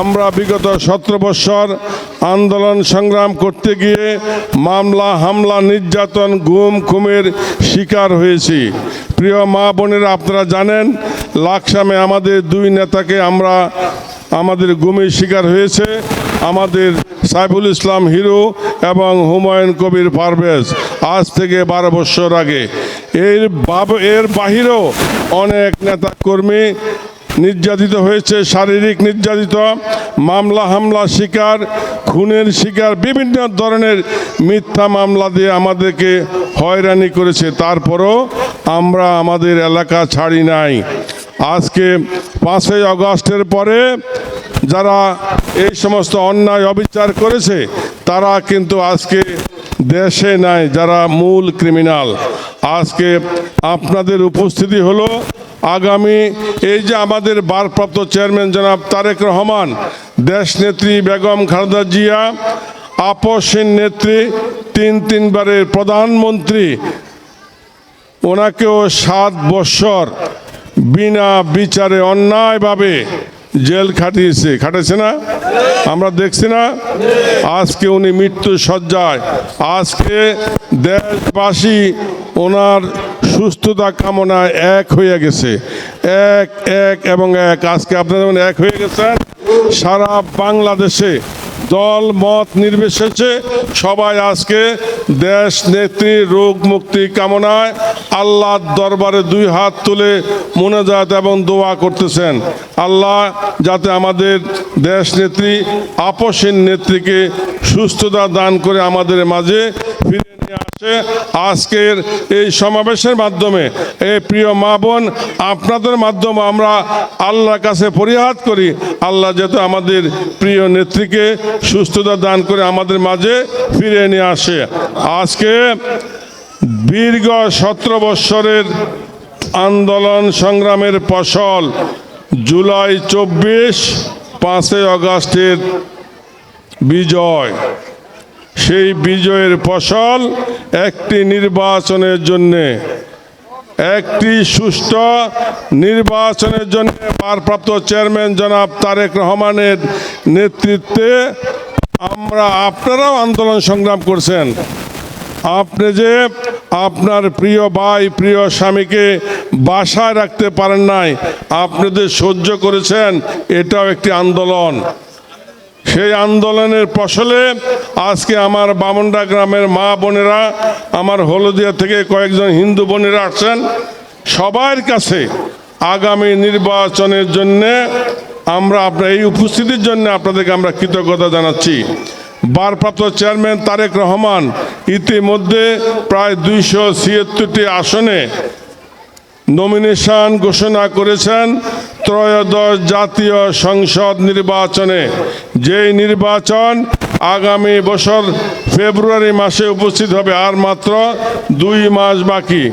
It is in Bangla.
আমরা বিগত সতেরো বৎসর আন্দোলন সংগ্রাম করতে গিয়ে মামলা, হামলা, নির্যাতন, গুম, খুমের শিকার হয়েছি। প্রিয় মা বোনেরা, আপনারা জানেন, লাকসামে আমাদের দুই নেতাকে আমরা, আমাদের গুমের শিকার হয়েছে, আমাদের সাইফুল ইসলাম হিরো এবং হুমায়ুন কবির পারভেজ, আজ থেকে বারো বছর আগে। এর এর বাহিরেও অনেক নেতা কর্মী নির্যাতিত হয়েছে, শারীরিক নির্যাতিত, মামলা হামলা শিকার, খুনের শিকার, বিভিন্ন ধরনের মিথ্যা মামলা দিয়ে আমাদেরকে হয়রানি করেছে। তারপরও আমরা আমাদের এলাকা ছাড়ি নাই। আজকে পাঁচই আগস্টের পরে যারা এই সমস্ত অন্যায় অবিচার করেছে, তারা কিন্তু আজকে দেশে নাই, যারা মূল ক্রিমিনাল। আজকে আপনাদের উপস্থিতি হলো আগামী এই যে আমাদের ভারপ্রাপ্ত চেয়ারম্যান জনাব তারেক রহমান দেশনেত্রী বেগম খালেদা জিয়া আপসীন নেত্রী, তিন তিনবারের প্রধানমন্ত্রী, ওনাকেও সাত বৎসর বিনা বিচারে অন্যায়ভাবে জেল খাটিয়েছে। খাটেছে না? আমরা দেখছি না? আজকে উনি মৃত্যু সজ্জায় আজকে দেশবাসী ওনার সুস্থতা কামনায় এক হয়ে গেছে। এক এক এবং এক। আজকে আপনারা যেমন এক হয়ে গেছেন, সারা বাংলাদেশে দল, মত নির্বিশেষে সবাই আজকে দেশ, নেত্রী, রোগ মুক্তি কামনায় আল্লাহর দরবারে দুই হাত তুলে মোনাজাত এবং দোয়া করতেছেন। আল্লাহ যাতে আমাদের দেশ নেত্রী, আপসীন নেত্রীকে সুস্থতা দান করে আমাদের মাঝে ফিরে নিয়ে আসে আজকের এই সমাবেশের মাধ্যমে। এই প্রিয় মা বোন, আপনাদের মাধ্যমে আমরা আল্লাহর কাছে পরিহাত করি। আল্লাহ যাতে আমাদের প্রিয় নেত্রীকে সুস্থতা দান করে আমাদের মাঝে ফিরে নিয়ে আসে। আজকে দীর্ঘ সতেরো বৎসরের আন্দোলন সংগ্রামের ফসল জুলাই চব্বিশ, পাঁচই আগস্টের বিজয়। সেই বিজয়ের ফসল একটি নির্বাচনের জন্যে, একটি সুষ্ঠু নির্বাচনের জন্য ভারপ্রাপ্ত চেয়ারম্যান জনাব তারেক রহমানের নেতৃত্বে আমরা, আপনারাও আন্দোলন সংগ্রাম করছেন। আপনি যে আপনার প্রিয় ভাই, প্রিয় স্বামীকে বাসায় রাখতে পারেন নাই আপনাদের সহ্য করেছেন, এটাও একটি আন্দোলন। সেই আন্দোলনের ফসলে আজকে আমার বামন্ডা গ্রামের মা বোনেরা, আমার হলদিয়া থেকে কয়েকজন হিন্দু বোনেরা আসছেন, সবার কাছে আগামী নির্বাচনের জন্য আমরা আপনার এই উপস্থিতির জন্য আপনাদেরকে আমরা কৃতজ্ঞতা জানাচ্ছি। ভারপ্রাপ্ত চেয়ারম্যান তারেক রহমান ইতিমধ্যে প্রায় দুইশো ছিয়াত্তরটি আসনে নমিনেশন ঘোষণা করেছেন। ত্রয়োদশ জাতীয় সংসদ নির্বাচনে যেই নির্বাচন আগামী বছর ফেব্রুয়ারি মাসে উপস্থিত হবে, আর মাত্র দুই মাস বাকি।